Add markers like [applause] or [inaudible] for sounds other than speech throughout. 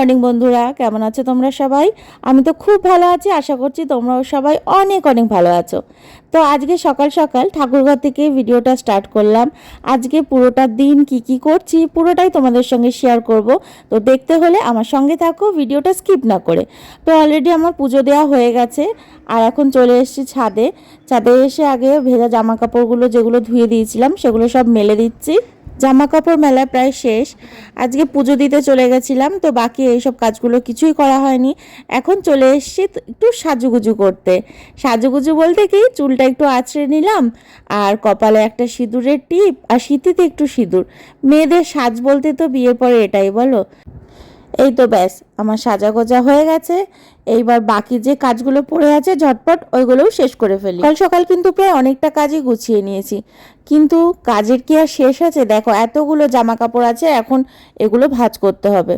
Morning বন্ধুরা, কেমন আছো তোমরা সবাই? আমি তো খুব ভালো আছি, আশা করছি তোমরাও সবাই অনেক অনেক ভালো আছো। তো আজকে সকাল সকাল ঠাকুরঘর থেকে ভিডিওটা স্টার্ট করলাম। আজকে পুরোটা দিন কি কি করছি পুরোটাই তোমাদের সঙ্গে শেয়ার করব। তো দেখতে হলে আমার সঙ্গে থাকো, ভিডিওটা স্কিপ না করে। তো অলরেডি আমার পুজো দেওয়া হয়ে গেছে, আর এখন চলে এসেছি ছাদে। ছাদে এসে আগে ভেজা জামা কাপড়গুলো যেগুলো ধুয়ে দিয়েছিলাম, সেগুলো সব মেলে দিচ্ছি। জামা কাপড় মেলা প্রায় শেষ। আজকে পুজো দিতে চলে গেছিলাম, তো বাকি এইসব কাজগুলো কিছুই করা হয়নি। এখন চলে এসেছি একটু সাজুগুজু করতে। সাজুগুজু বলতে কি, চুলটা একটু আছড়ে নিলাম, আর কপালে একটা সিঁদুরের টিপ, আর শীতিতে একটু সিঁদুর। মেয়েদের সাজ বলতে তো বিয়ের পরে এটাই, বলো। এই তো ব্যাস, আমার সাজা গোজা হয়ে গেছে। এইবার বাকি যে কাজগুলো পড়ে আছে ঝটপট ওইগুলোও শেষ করে ফেলি। কাল সকাল কিন্তু প্রায় অনেকটা কাজই গুছিয়ে নিয়েছি। কিন্তু কাজের কি আর শেষ আছে? দেখো, এতগুলো জামা কাপড় আছে, এখন এগুলো ভাজ করতে হবে।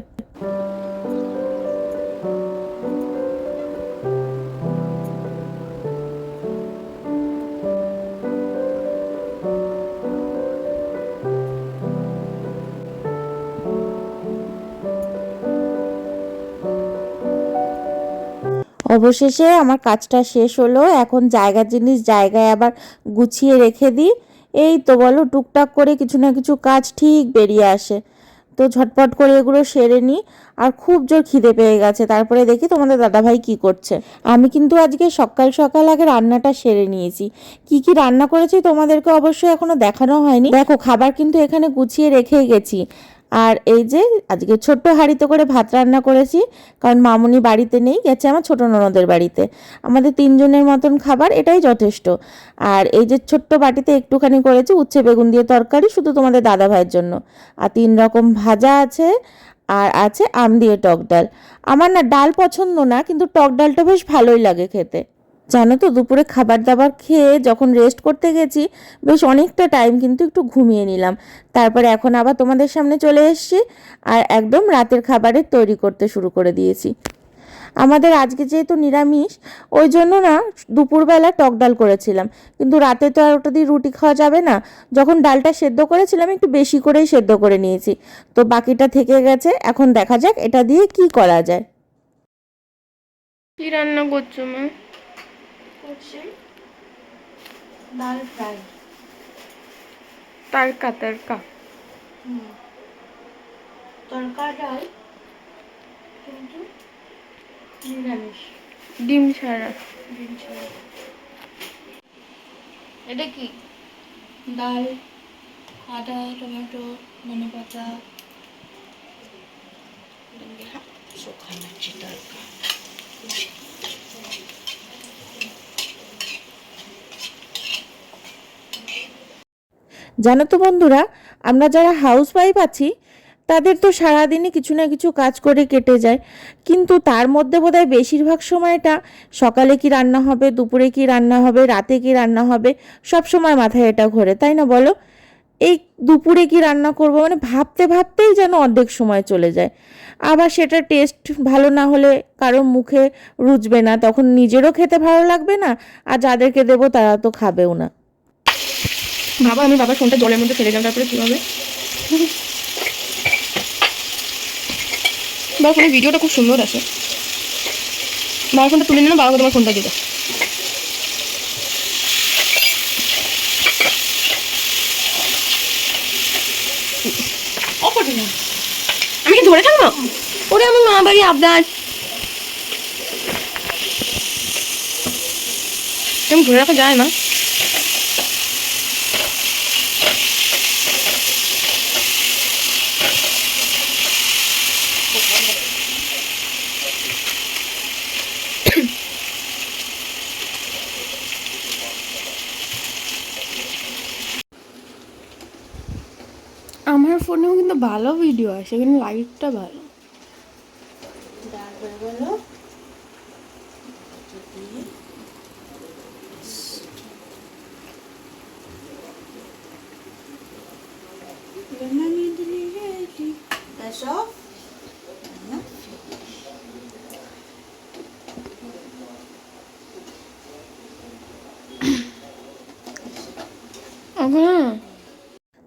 অবশেষে আমার কাজটা শেষ হলো। এখন জায়গার জিনিস জায়গায় আবার গুছিয়ে রেখে দিই। এই তো বলো, টুকটাক করে কিছু না কিছু কাজ ঠিক বেরিয়ে আসে। তো ঝটপট করে এগুলো সেরে নিই। আর খুব জোর খিদে পেয়ে গেছে। তারপরে দেখি তোমাদের দাদাভাই কি করছে। আমি কিন্তু আজকে সকাল সকাল আগে রান্নাটা সেরে নিয়েছি। কি কি রান্না করেছি তোমাদেরকে অবশ্যই এখনও দেখানো হয়নি। দেখো, খাবার কিন্তু এখানে গুছিয়ে রেখে গেছি। আর এই যে আজকে ছোট্ট হাঁড়িতে করে ভাত রান্না করেছি, কারণ মামুনি বাড়িতে নেই, গেছে আমার ছোট ননদের বাড়িতে। আমাদের তিনজনের মতন খাবার, এটাই যথেষ্ট। আর এই যে ছোট্ট বাটিতে একটুখানি করেছি, উচ্ছে বেগুন দিয়ে তরকারি, শুধু তোমাদের দাদা ভাইয়ের জন্য। আর তিন রকম ভাজা আছে, আর আছে আম দিয়ে টক ডাল। আমার না ডাল পছন্দ না, কিন্তু টক ডালটা বেশ ভালোই লাগে খেতে। জানো তো, দুপুরে খাবার দাবার খেয়ে যখন রেস্ট করতে গেছি, বেশ অনেকটা টাইম কিন্তু একটু ঘুমিয়ে নিলাম। তারপরে এখন আবার তোমাদের সামনে চলে এসেছি আর একদম রাতের খাবারের তৈরি করতে শুরু করে দিয়েছি। আমাদের আজকে যেহেতু নিরামিষ, ওই জন্য না দুপুরবেলা টক ডাল করেছিলাম। কিন্তু রাতে তো আর ওটা দিয়ে রুটি খাওয়া যাবে না। যখন ডালটা সেদ্ধ করেছিলাম, একটু বেশি করেই সেদ্ধ করে নিয়েছি। তো বাকিটা থেকে গেছে, এখন দেখা যাক এটা দিয়ে কি করা যায়। কি রান্না করছ মা? করছি ডাল ফ্রাই তারকা তারকা। তরকা ডাল কিন্তু নিরামিষ। ডিম ছাড়া। ডিম ছাড়া। এটা কি? ডাল আদা টমেটো ধনে পাতা। শুকানো তরকা। জানো তো বন্ধুরা, আমরা যারা হাউস ওয়াইফ আছি, তাদের তো সারাদিনই কিছু না কিছু কাজ করে কেটে যায়। কিন্তু তার মধ্যে বোধহয় বেশিরভাগ সময়টা সকালে কি রান্না হবে, দুপুরে কি রান্না হবে, রাতে কি রান্না হবে, সব সময় মাথায় এটা ঘোরে, তাই না বলো? এই দুপুরে কি রান্না করব মানে ভাবতে ভাবতেই যেন অর্ধেক সময় চলে যায়। আবার সেটা টেস্ট ভালো না হলে কারও মুখে রুচবে না, তখন নিজেরও খেতে ভালো লাগবে না, আর যাদেরকে দেবো তারা তো খাবেও না। বাবা, আমি বাবার ফোনটা জলের মধ্যে ফেলে দিলাম, তারপরে কি হবে বাবা ফোনের ভিডিওটা খুব সুন্দর আছে। বাবার ফোনটা তুলে নিলাম, বাবাকে তোমার ফোনটা দিয়ে দাও। আমি কি ধরে থাকব? ওরে আমার মা বাড়ি আবদার। এরকম ধরে রাখা যায় না। আমার ফোনেও কিন্তু ভালো ভিডিও আসে কিন্তু লাইটটা ভালো. হ্যাঁ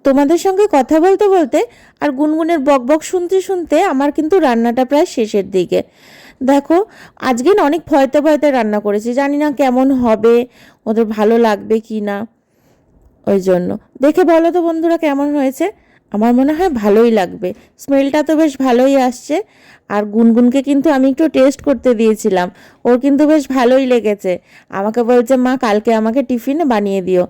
তোমাদের সঙ্গে কথা বলতে বলতে আর গুনগুনের বকবক শুনতে শুনতে আমার কিন্তু রান্নাটা প্রায় শেষের দিকে। দেখো, আজকে না অনেক ভয়তে ভয়তে রান্না করেছি, জানি না কেমন হবে, ওদের ভালো লাগবে কি না ওই জন্য। দেখে বলো তো বন্ধুরা কেমন হয়েছে? আমার মনে হয় ভালোই লাগবে। স্মেলটা তো বেশ ভালোই আসছে। আর গুনগুনকে কিন্তু আমি একটু টেস্ট করতে দিয়েছিলাম। ওর কিন্তু বেশ ভালোই লেগেছে। আমাকে বলছে, মা, কালকে আমাকে টিফিনে বানিয়ে দিও।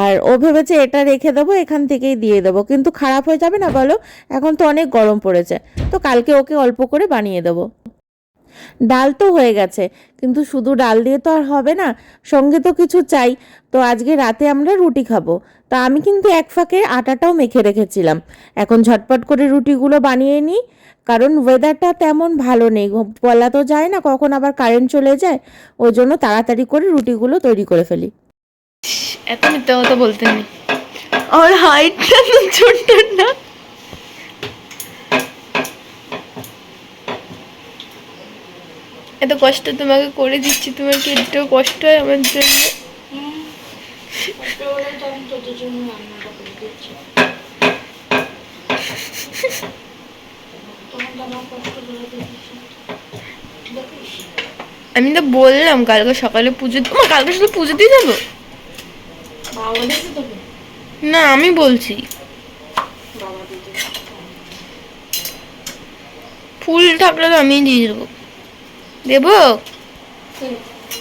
আর ও ভেবেছে, এটা রেখে দেবো, এখান থেকেই দিয়ে দেবো। কিন্তু খারাপ হয়ে যাবে না বলো? এখন তো অনেক গরম পড়েছে। তো কালকে ওকে অল্প করে বানিয়ে দেবো। ডাল তো হয়ে গেছে কিন্তু শুধু ডাল দিয়ে তো আর হবে না সঙ্গে তো কিছু চাই। তো আজকে রাতে আমরা রুটি খাব। তা আমি কিন্তু এক ফাঁকে আটাটাও মেখে রেখেছিলাম। এখন ঝটপট করে রুটিগুলো বানিয়ে নিই কারণ ওয়েদারটা তেমন ভালো নেই। বলা তো যায় না কখন আবার কারেন্ট চলে যায় ওই জন্য তাড়াতাড়ি করে রুটিগুলো তৈরি করে ফেলি। এত মিথ্যা কথা বলতে নেই আমার হাইটটা তো ছোট্ট না। এত কষ্ট তোমাকে করে দিচ্ছি, তোমার কি একটু কষ্ট হয় আমার জন্য? আমি তো বললাম কালকে সকালে পুজো তোমার কালকে শুধু পুজো দিয়ে যাব? না, আমি বলছি। ফুল থাকলে তো আমি দিয়ে দেবো দেবো?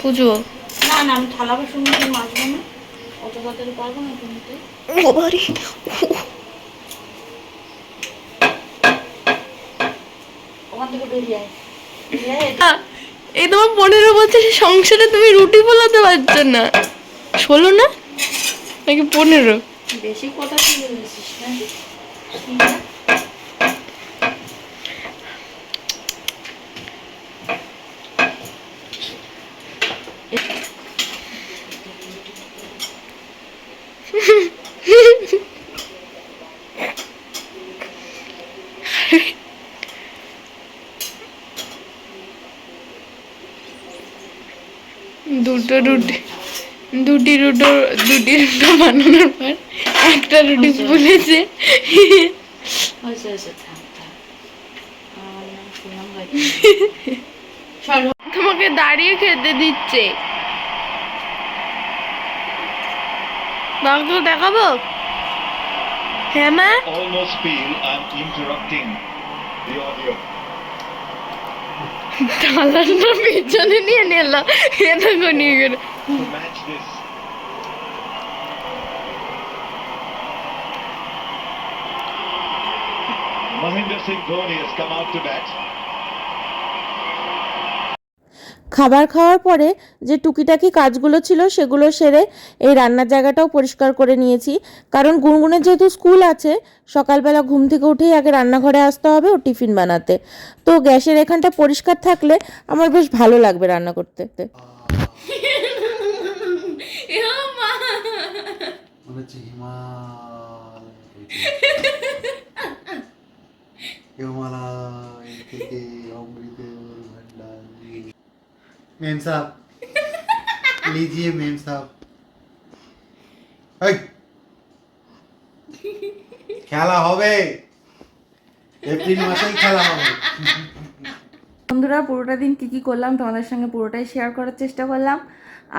পুজো। না না আমি থালা বাসন দিয়ে মাজবো না। অত তাড়াতাড়ি পারব না তুমিতে ও বাবারে। ওখান থেকে বেরিয়ে আয়। বেরিয়ে আয়, আহ, এই তোমার পনেরো বছরের সংসারে তুমি রুটি ফোলাতে পারছ না। ষোলো না? নাকি পনেরো? বেশি কথা না দুটো রুটি দুটি রুটো দুটি রুটো বানানোর পর একটা রুটি ফুলেছে। আমার নাম সুনাম গাইতে তোমাকে দাঁড়িয়ে খেতে দিচ্ছে। ডাক্তার দেখাবো? হ্যাঁ মা? Almost feel I'm interrupting the audio. থালাটা পেছনে নিয়ে নিলাম এটা নিয়ে গেল To match this, Mahinder Singh Dhoni has come out to bat. খাবার খাওয়ার পরে যে টুকিটাকি কাজগুলো ছিল সেগুলো সেরে এই রান্নার জায়গাটাও পরিষ্কার করে নিয়েছি। কারণ গুনগুনের যেহেতু স্কুল আছে সকালবেলা ঘুম থেকে উঠেই আগে রান্নাঘরে আসতে হবে ও টিফিন বানাতে। তো গ্যাসের এখানটা পরিষ্কার থাকলে আমার বেশ ভালো লাগবে রান্না করতে। মনে হচ্ছে [laughs] মেম সাহেব लीजिए मेम साहब এই, খেলা হবে এপ্রিল মাসেই খেলা হবে বন্ধুরা পুরোটা দিন কী কী করলাম তোমাদের সঙ্গে পুরোটাই শেয়ার করার চেষ্টা করলাম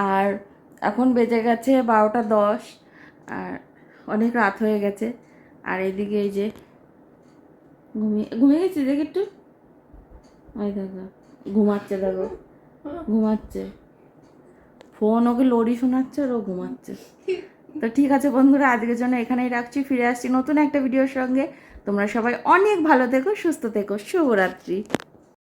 আর এখন বেজে গেছে বারোটা দশ আর অনেক রাত হয়ে গেছে আর এদিকে এই যে ঘুমিয়ে ঘুমিয়ে গেছি দেখ একটু ওই দেখো ঘুমাচ্ছে দেখো ঘুমাচ্ছে। ফোন ওকে লড়ি শোনাচ্ছে আর ও ঘুমাচ্ছে। তো ঠিক আছে বন্ধুরা, আজকের জন্য এখানেই রাখছি। ফিরে আসছি নতুন একটা ভিডিওর সঙ্গে। তোমরা সবাই অনেক ভালো থেকো, সুস্থ থেকো। শুভরাত্রি।